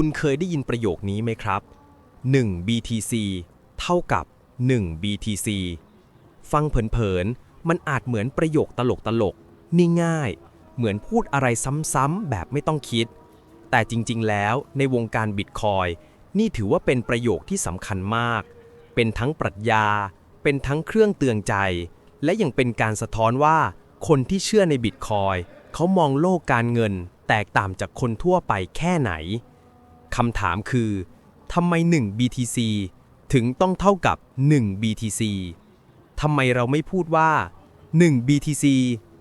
คุณเคยได้ยินประโยคนี้ไหมครับ 1 BTC เท่ากับ 1 BTC ฟังเผินๆ มันอาจเหมือนประโยคตลกๆนี่ง่าย เหมือนพูดอะไรซ้ำๆ แบบไม่ต้องคิด แต่จริงๆ แล้วในวงการบิตคอยนี่ถือว่าเป็นประโยคที่สำคัญมาก เป็นทั้งปรัชญา เป็นทั้งเครื่องเตือนใจ และยังเป็นการสะท้อนว่า คนที่เชื่อในบิตคอยเขามองโลกการเงิน แตกต่างจากคนทั่วไปแค่ไหน คำถามคือทำไม 1 BTC ถึงต้องเท่ากับ 1 BTC ทำไมเราไม่พูดว่า 1 BTC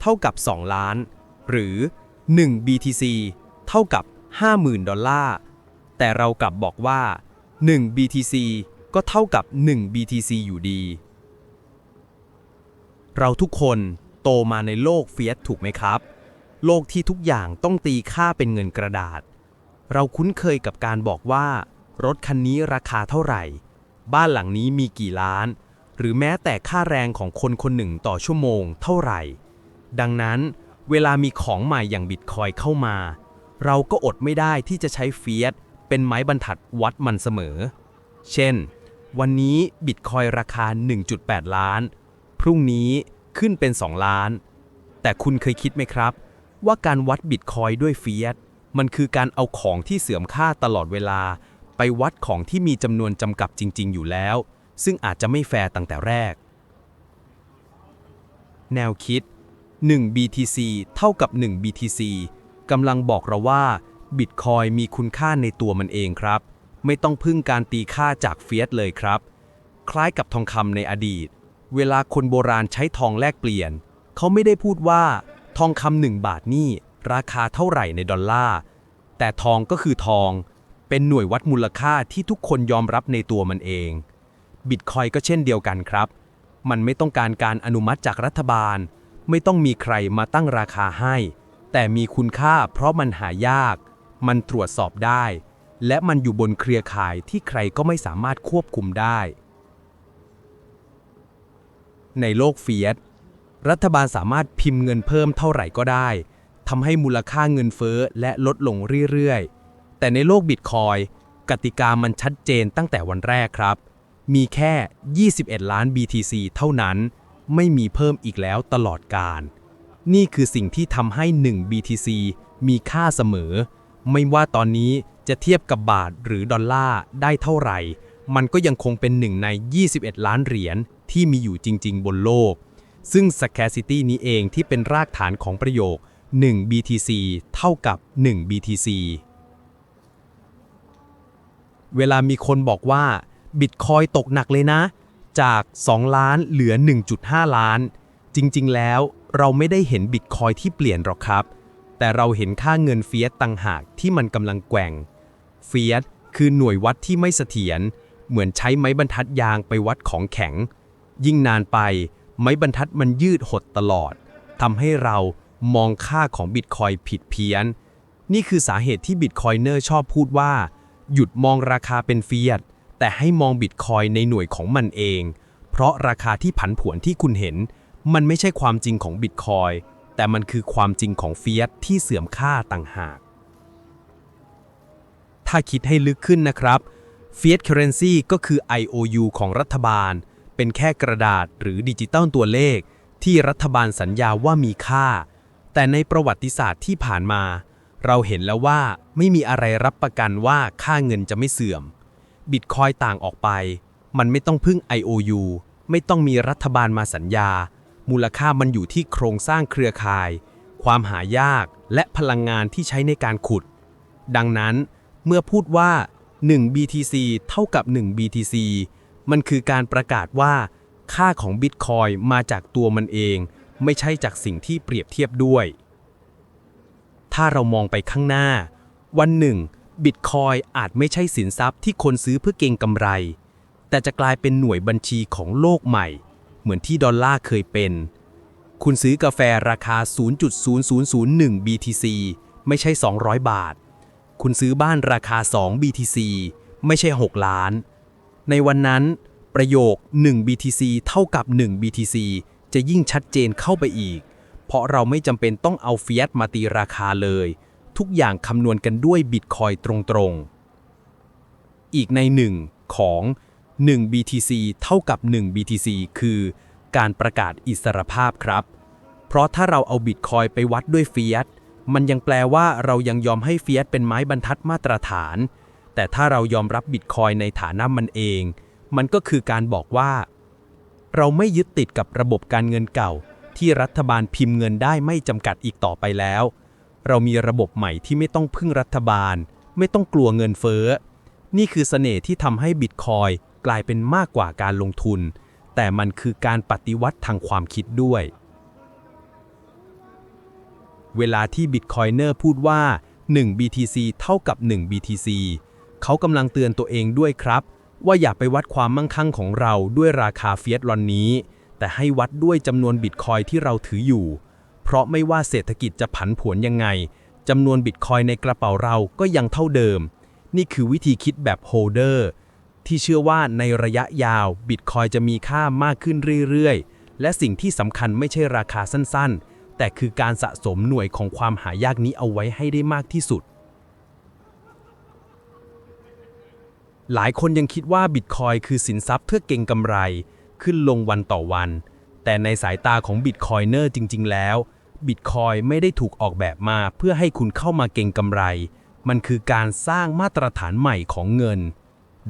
เท่ากับ 2 ล้าน หรือ 1 BTC เท่ากับ 50,000 ดอลลาร์ แต่เรากลับบอกว่า 1 BTC ก็เท่ากับ 1 BTC อยู่ดี เราทุกคนโตมาในโลกเฟียสถูกไหมครับ โลกที่ทุกอย่างต้องตีค่าเป็นเงินกระดาษ เราคุ้นเคยกับการบอกว่า รถคันนี้ราคาเท่าไหร่ บ้านหลังนี้มีกี่ล้าน หรือแม้แต่ค่าแรงของคนคนหนึ่งต่อชั่วโมงเท่าไหร่ ดังนั้นเวลามีของใหม่อย่างบิตคอยเข้ามา เราก็อดไม่ได้ที่จะใช้เฟียสเป็นไม้บรรทัดวัดมันเสมอ เช่น วันนี้บิตคอยราคา 1.8 ล้าน พรุ่งนี้ขึ้นเป็น 2 ล้าน แต่คุณเคยคิดไหมครับ ว่าการวัดบิตคอยด้วยเฟียส มันคือการเอาของที่เสื่อมค่าตลอดเวลา ไปวัดของที่มีจำนวนจำกัดจริง ๆ อยู่แล้ว ซึ่งอาจจะไม่แฟร์ตั้งแต่แรก แนวคิด 1 BTC เท่ากับ 1 BTC กำลังบอกเราว่าบิตคอยมีคุณค่าในตัวมันเองครับ ไม่ต้องพึ่งการตีค่าจากเฟียสเลยครับ คล้ายกับทองคำในอดีต เวลาคนโบราณใช้ทองแลกเปลี่ยน เขาไม่ได้พูดว่า ทองคำหนึ่งบาทนี่ ราคาเท่าไหร่ในดอลลาร์ แต่ทองก็คือทอง เป็นหน่วยวัดมูลค่าที่ทุกคนยอมรับในตัวมันเอง บิตคอยก็เช่นเดียวกันครับ มันไม่ต้องการการอนุมัติจากรัฐบาล ไม่ต้องมีใครมาตั้งราคาให้ แต่มีคุณค่าเพราะมันหายาก มันตรวจสอบได้ และมันอยู่บนเครือข่ายที่ใครก็ไม่สามารถควบคุมได้ ในโลกเฟียสรัฐบาลสามารถพิมพ์เงินเพิ่มเท่าไหร่ก็ได้ ทำให้มูลค่าเงินเฟ้อและลดลงเรื่อยๆ แต่ในโลกบิตคอยกติกามันชัดเจนตั้งแต่วันแรกครับ มีแค่ 21 ล้าน BTC เท่านั้น ไม่มีเพิ่มอีกแล้วตลอดการ นี่คือสิ่งที่ทำให้ 1 BTC มีค่าเสมอ ไม่ว่าตอนนี้จะเทียบกับบาทหรือดอลลาร์ได้เท่าไหร่ มันก็ยังคงเป็นหนึ่งใน 21 ล้านเหรียญที่มีอยู่จริง ๆ บนโลก ซึ่ง scarcity นี้เองที่เป็นรากฐานของประโยค 1 BTC เท่ากับ 1 BTC เวลามีคนบอกว่าบิตคอยตกหนักเลยนะ จาก 2 ล้านเหลือ 1.5 ล้าน จริงๆ แล้วเราไม่ได้เห็นบิตคอยที่เปลี่ยนหรอกครับ แต่เราเห็นค่าเงินเฟียสต่างหากที่มันกำลังแกว่ง เฟียสคือหน่วยวัดที่ไม่เสถียร เหมือนใช้ไม้บรรทัดยางไปวัดของแข็ง ยิ่งนานไป ไม้บรรทัดมันยืดหดตลอดทำให้เรา มองค่าของบิตคอยผิดเพี้ยน นี่คือสาเหตุที่บิตคอยเนอร์ชอบพูดว่า หยุดมองราคาเป็นเฟียสแต่ให้มองบิตคอยในหน่วยของมันเอง เพราะราคาที่ผันผวนที่คุณเห็น มันไม่ใช่ความจริงของบิตคอยแต่มันคือความจริงของเฟียสที่เสื่อมค่าต่างหาก ถ้าคิดให้ลึกขึ้นนะครับ Fiat Currency ก็คือ IOU ของรัฐบาล เป็นแค่กระดาษหรือดิจิตอลตัวเลข ที่รัฐบาลสัญญาว่ามีค่า แต่ในประวัติศาสตร์ที่ผ่านมา เราเห็นแล้วว่าไม่มีอะไรรับประกันว่าค่าเงินจะไม่เสื่อม บิตคอยต่างออกไป มันไม่ต้องพึ่ง IOU ไม่ต้องมีรัฐบาลมาสัญญา มูลค่ามันอยู่ที่โครงสร้างเครือข่าย ความหายากและพลังงานที่ใช้ในการขุด ดังนั้นเมื่อพูดว่า 1 BTC เท่ากับ 1 BTC มันคือการประกาศว่า ค่าของ Bitcoin มาจากตัวมันเอง ไม่ใช่จากสิ่งที่เปรียบเทียบด้วย ถ้าเรามองไปข้างหน้า วันหนึ่ง Bitcoin อาจไม่ใช่สินทรัพย์ที่คนซื้อเพื่อเก็งกำไร แต่จะกลายเป็นหน่วยบัญชีของโลกใหม่ เหมือนที่ดอลลาร์เคยเป็น คุณซื้อกาแฟราคา 0.0001 BTC ไม่ใช่ 200 บาท คุณซื้อบ้านราคา 2 BTC ไม่ใช่ 6 ล้าน ในวันนั้น ประโยค 1 BTC เท่ากับ 1 BTC จะยิ่งชัดเจนเข้าไปอีก เพราะเราไม่จำเป็นต้องเอาเฟียสมาตีราคาเลย ทุกอย่างคำนวณกันด้วยบิตคอยตรงๆ อีกในหนึ่งของ 1 BTC เท่ากับ 1 BTC คือการประกาศอิสรภาพครับ เพราะถ้าเราเอาบิตคอยไปวัดด้วยเฟียสมันยังแปลว่าเรายังยอมให้เฟียสเป็นไม้บรรทัดมาตรฐาน แต่ถ้าเรายอมรับบิตคอยในฐานะมันเอง มันก็คือการบอกว่า เราไม่ยึดติดกับระบบการเงินเก่า ที่รัฐบาลพิมพ์เงินได้ไม่จำกัดอีกต่อไปแล้ว เรามีระบบใหม่ที่ไม่ต้องพึ่งรัฐบาล ไม่ต้องกลัวเงินเฟ้อ นี่คือเสน่ห์ที่ทำให้บิตคอยกลายเป็นมากกว่าการลงทุน แต่มันคือการปฏิวัติทางความคิดด้วย เวลาที่บิตคอยเนอร์พูดว่า 1 BTC เท่ากับ 1 BTC เขากำลังเตือนตัวเองด้วยครับ ว่าอย่าไปวัดความมั่งคั่งของเราด้วยราคาเฟียสลอนนี้ แต่ให้วัดด้วยจำนวนบิตคอยที่เราถืออยู่ เพราะไม่ว่าเศรษฐกิจจะผันผวนยังไงจำนวนบิตคอยในกระเป๋าเราก็ยังเท่าเดิม นี่คือวิธีคิดแบบโฮลเดอร์ที่เชื่อว่าในระยะยาวบิตคอยจะมีค่ามากขึ้นเรื่อยๆ และสิ่งที่สำคัญไม่ใช่ราคาสั้นๆ แต่คือการสะสมหน่วยของความหายากนี้เอาไว้ให้ได้มากที่สุด หลายคนยังคิดว่าบิตคอยคือสินทรัพย์เพื่อเก็งกำไร ขึ้นลงวันต่อวัน แต่ในสายตาของบิตคอยเนอร์จริง ๆ แล้วบิตคอยไม่ได้ถูกออกแบบมาเพื่อให้คุณเข้ามาเก็งกำไร มันคือการสร้างมาตรฐานใหม่ของเงิน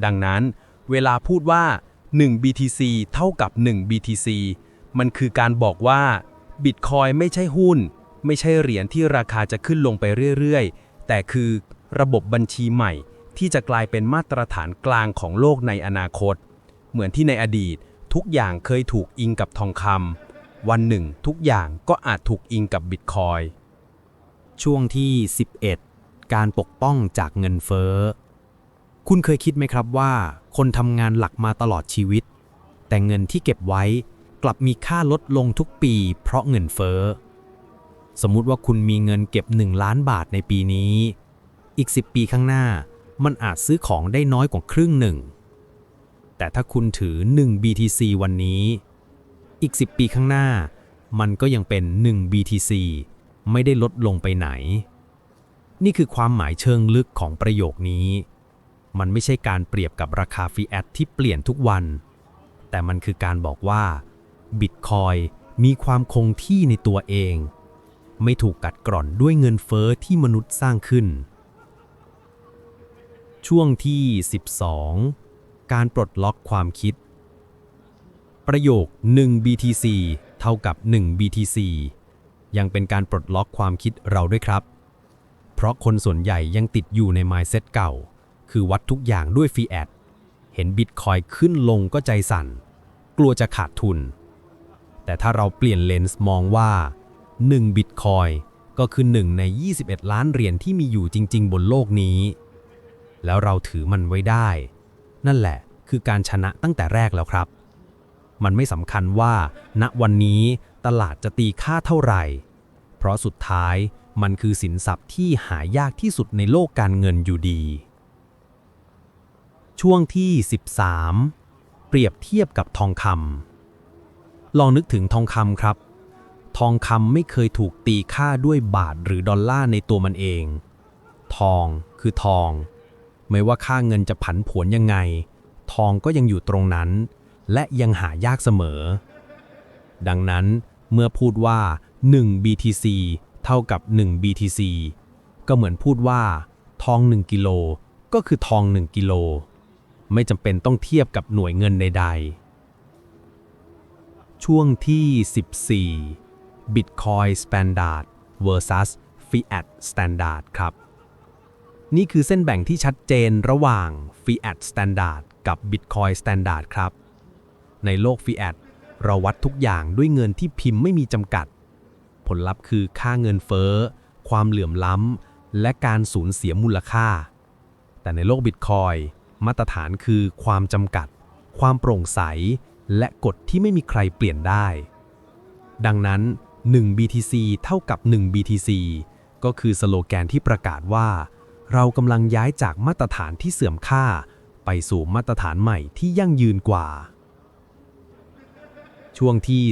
ดังนั้น เวลาพูดว่า 1 BTC เท่ากับ 1 BTC มันคือการบอกว่าบิตคอยไม่ใช่หุ้น ไม่ใช่เหรียญที่ราคาจะขึ้นลงไปเรื่อย ๆ แต่คือระบบบัญชีใหม่ ที่จะกลายเป็นมาตรฐานกลางของโลกในอนาคต เหมือนที่ในอดีต ทุกอย่างเคยถูกอิงกับทองคำวันหนึ่ง ทุกอย่างก็อาจถูกอิงกับบิตคอยช่วงที่ 11 การปกป้องจากเงินเฟ้อ คุณเคยคิดไหมครับว่า คนทำงานหลักมาตลอดชีวิต แต่เงินที่เก็บไว้กลับมีค่าลดลงทุกปีเพราะเงินเฟ้อ สมมุติว่าคุณมีเงินเก็บ 1 ล้านบาทในปีนี้ อีก 10 ปีข้างหน้า มันอาจซื้อของได้น้อยกว่าครึ่งหนึ่ง แต่ถ้าคุณถือ 1 BTC วันนี้ อีก 10 ปีข้างหน้า มันก็ยังเป็น 1 BTC ไม่ได้ลดลงไปไหน นี่คือความหมายเชิงลึกของประโยคนี้ มันไม่ใช่การเปรียบกับราคาฟีแอตที่เปลี่ยนทุกวัน แต่มันคือการบอกว่าบิตคอยมีความคงที่ในตัวเอง ไม่ถูกกัดกร่อนด้วยเงินเฟอ้อที่มนุษย์สร้างขึ้น ช่วงที่ 12 การปลดล็อกความคิด ประโยค 1 BTC เท่ากับ 1 BTC ยังเป็นการปลดล็อกความคิดเราด้วยครับ เพราะคนส่วนใหญ่ยังติดอยู่ใน mindset เก่า คือวัดทุกอย่างด้วยฟีแอดเห็นบิตคอยขึ้นลงก็ใจสั่น กลัวจะขาดทุน แต่ถ้าเราเปลี่ยนเลนส์มองว่า 1 บิตคอยก็คือ1ใน 21 ล้านเหรียญที่มีอยู่จริง ๆ บนโลกนี้ แล้วเราถือมันไว้ได้ นั่นแหละคือการชนะตั้งแต่แรกแล้วครับ มันไม่สำคัญว่า ณวันนี้ตลาดจะตีค่าเท่าไหร่ เพราะสุดท้ายมันคือสินทรัพย์ที่หายากที่สุดในโลกการเงินอยู่ดี ช่วงที่ 13 เปรียบเทียบกับทองคำลองนึกถึงทองคำครับ ทองคำไม่เคยถูกตีค่าด้วยบาทหรือดอลลาร์ในตัวมันเอง ทองคือทอง ไม่ว่าค่าเงินจะผันผวนยังไง ทองก็ยังอยู่ตรงนั้น และยังหายากเสมอ ดังนั้นเมื่อพูดว่า 1 BTC เท่ากับ 1 BTC ก็เหมือนพูดว่า ทอง 1 กิโล ก็คือทอง 1 กิโล ไม่จำเป็นต้องเทียบกับหน่วยเงินใดๆ ช่วงที่ 14 Bitcoin Standard versus Fiat Standard ครับ นี่คือเส้นแบ่งที่ชัดเจนระหว่าง Fiat Standard กับ Bitcoin Standard ครับ ในโลก Fiat เราวัดทุกอย่างด้วยเงินที่พิมพ์ไม่มีจำกัด ผลลัพธ์คือค่าเงินเฟ้อ ความเหลื่อมล้ำ และการสูญเสียมูลค่า แต่ในโลกบิตคอยมาตรฐานคือความจำกัด ความโปร่งใส และกฎที่ไม่มีใครเปลี่ยนได้ ดังนั้น 1 BTC เท่ากับ 1 BTC ก็คือสโลแกนที่ประกาศว่า เรากำลังย้ายจากมาตรฐานที่เสื่อมค่า ไปสู่มาตรฐานใหม่ที่ยั่งยืนกว่า ช่วงที่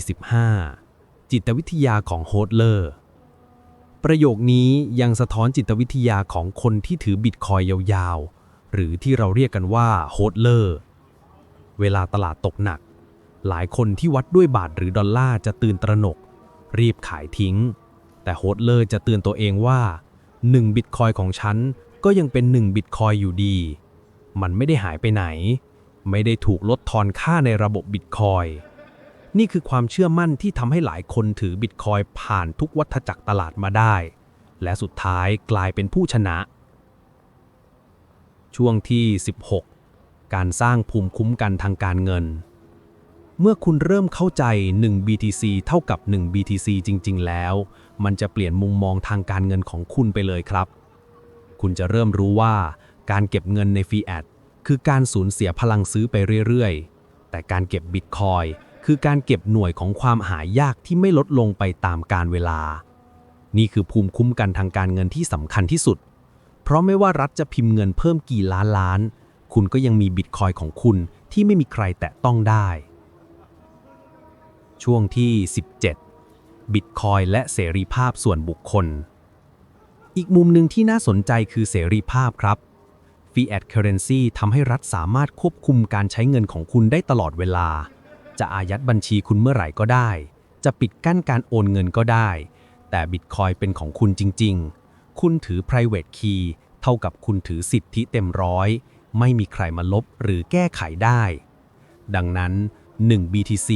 15 จิตวิทยาของโฮดเลอร์ ประโยคนี้ยังสะท้อนจิตวิทยาของคนที่ถือบิตคอยยาวๆ หรือที่เราเรียกกันว่าโฮดเลอร์ เวลาตลาดตกหนัก หลายคนที่วัดด้วยบาทหรือดอลลาร์จะตื่นตระหนก รีบขายทิ้ง แต่โฮดเลอร์จะเตือนตัวเองว่า1บิตคอยของฉัน ก็ยังเป็น1บิตคอยอยู่ดี มันไม่ได้หายไปไหน ไม่ได้ถูกลดทอนค่าในระบบบิตคอยนี่คือความเชื่อมั่นที่ทำให้หลายคนถือบิตคอยผ่านทุกวัฏจักรตลาดมาได้ และสุดท้ายกลายเป็นผู้ชนะ ช่วงที่ 16 การสร้างภูมิคุ้มกันทางการเงิน เมื่อคุณเริ่มเข้าใจ 1 BTC เท่ากับ 1 BTC จริง ๆ แล้ว มันจะเปลี่ยนมุมมองทางการเงินของคุณไปเลยครับ คุณจะเริ่มรู้ว่าการเก็บเงินในฟีแอดคือการสูญเสียพลังซื้อไปเรื่อยๆ แต่การเก็บบิตคอยคือการเก็บหน่วยของความหายากที่ไม่ลดลงไปตามการเวลา นี่คือภูมิคุ้มกันทางการเงินที่สำคัญที่สุด เพราะไม่ว่ารัฐจะพิมพ์เงินเพิ่มกี่ล้านล้าน คุณก็ยังมีบิตคอยของคุณที่ไม่มีใครแตะต้องได้ ช่วงที่ 17บิตคอยและเสรีภาพส่วนบุคคล อีกมุมหนึ่งที่น่าสนใจคือเสรีภาพครับ Fiat Currency ทำให้รัฐสามารถควบคุมการใช้เงินของคุณได้ตลอดเวลา จะอายัดบัญชีคุณเมื่อไหร่ก็ได้ จะปิดกั้นการโอนเงินก็ได้ แต่บิตคอยเป็นของคุณจริง ๆ คุณถือ private key เท่ากับคุณถือสิทธิเต็มร้อย ไม่มีใครมาลบหรือแก้ไขได้ ดังนั้น 1 BTC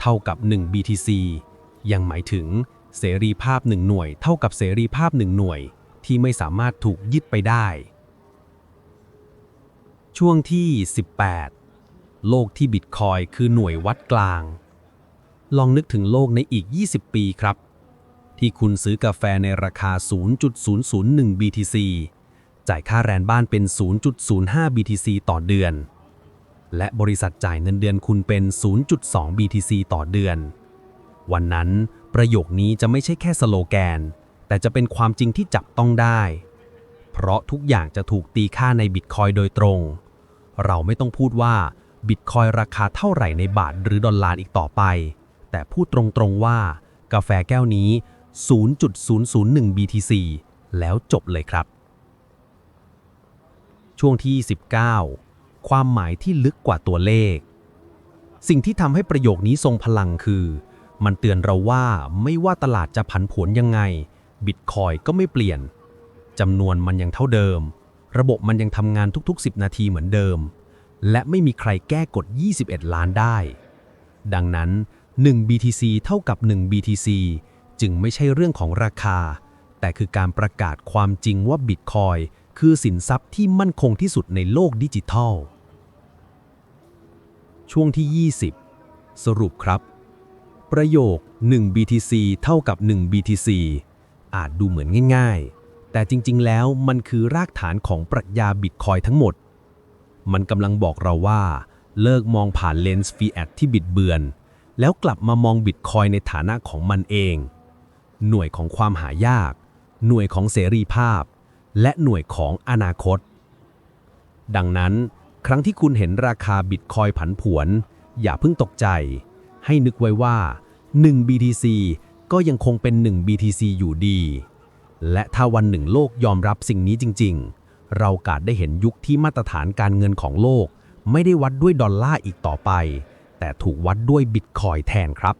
เท่ากับ 1 BTC ยังหมายถึงเสรีภาพ 1 หน่วย เท่ากับเสรีภาพ 1 หน่วย ที่ไม่สามารถถูกยึดไปได้ ช่วงที่ 18 โลกที่บิตคอยคือหน่วยวัดกลาง ลองนึกถึงโลกในอีก 20 ปีครับ ที่คุณซื้อกาแฟในราคา 0.001 BTC จ่ายค่าแรงบ้านเป็น 0.05 BTC ต่อเดือน และบริษัทจ่ายเงินเดือนคุณเป็น 0.2 BTC ต่อเดือน วันนั้นประโยคนี้จะไม่ใช่แค่สโลแกน แต่จะเป็นความจริงที่จับต้องได้ เพราะทุกอย่างจะถูกตีค่าในบิตคอยโดยตรง เราไม่ต้องพูดว่าบิตคอยราคาเท่าไหร่ในบาทหรือดอลลาร์อีกต่อไป แต่พูดตรงๆว่า กาแฟแก้วนี้ 0.001 BTC แล้วจบเลยครับ ช่วงที่ 19 ความหมายที่ลึกกว่าตัวเลข สิ่งที่ทำให้ประโยคนี้ทรงพลังคือ มันเตือนเราว่าไม่ว่าตลาดจะผันผวนยังไง บิตคอยก็ไม่เปลี่ยนจำนวนมันยังเท่าเดิม ระบบมันยังทำงานทุกๆ 10 นาทีเหมือนเดิม และไม่มีใครแก้กฎ 21 ล้านได้ ดังนั้น 1 BTC เท่ากับ 1 BTC จึงไม่ใช่เรื่องของราคา แต่คือการประกาศความจริงว่าบิตคอยคือสินทรัพย์ที่มั่นคงที่สุดในโลกดิจิทัล ช่วงที่ 20 สรุปครับ ประโยค 1 BTC เท่ากับ 1 BTC อาจดูเหมือนง่ายๆ แต่จริงๆ แล้วมันคือรากฐานของปรัชญาบิตคอยทั้งหมด มันกำลังบอกเราว่า เลิกมองผ่านเลนส์ฟีแอดที่บิดเบือน แล้วกลับมามองบิตคอยในฐานะของมันเอง หน่วยของความหายาก หน่วยของเสรีภาพ และหน่วยของอนาคต ดังนั้น ครั้งที่คุณเห็นราคาบิตคอยผันผวน อย่าเพิ่งตกใจ ให้นึกไว้ว่า 1 BTC ก็ยังคงเป็น 1 BTC อยู่ดี และถ้าวันหนึ่งโลกยอมรับสิ่งนี้จริง ๆ เรากาดได้เห็นยุคที่มาตรฐานการเงินของโลก ไม่ได้วัดด้วยดอลลาร์อีกต่อไป แต่ถูกวัดด้วยบิตคอยแทนครับ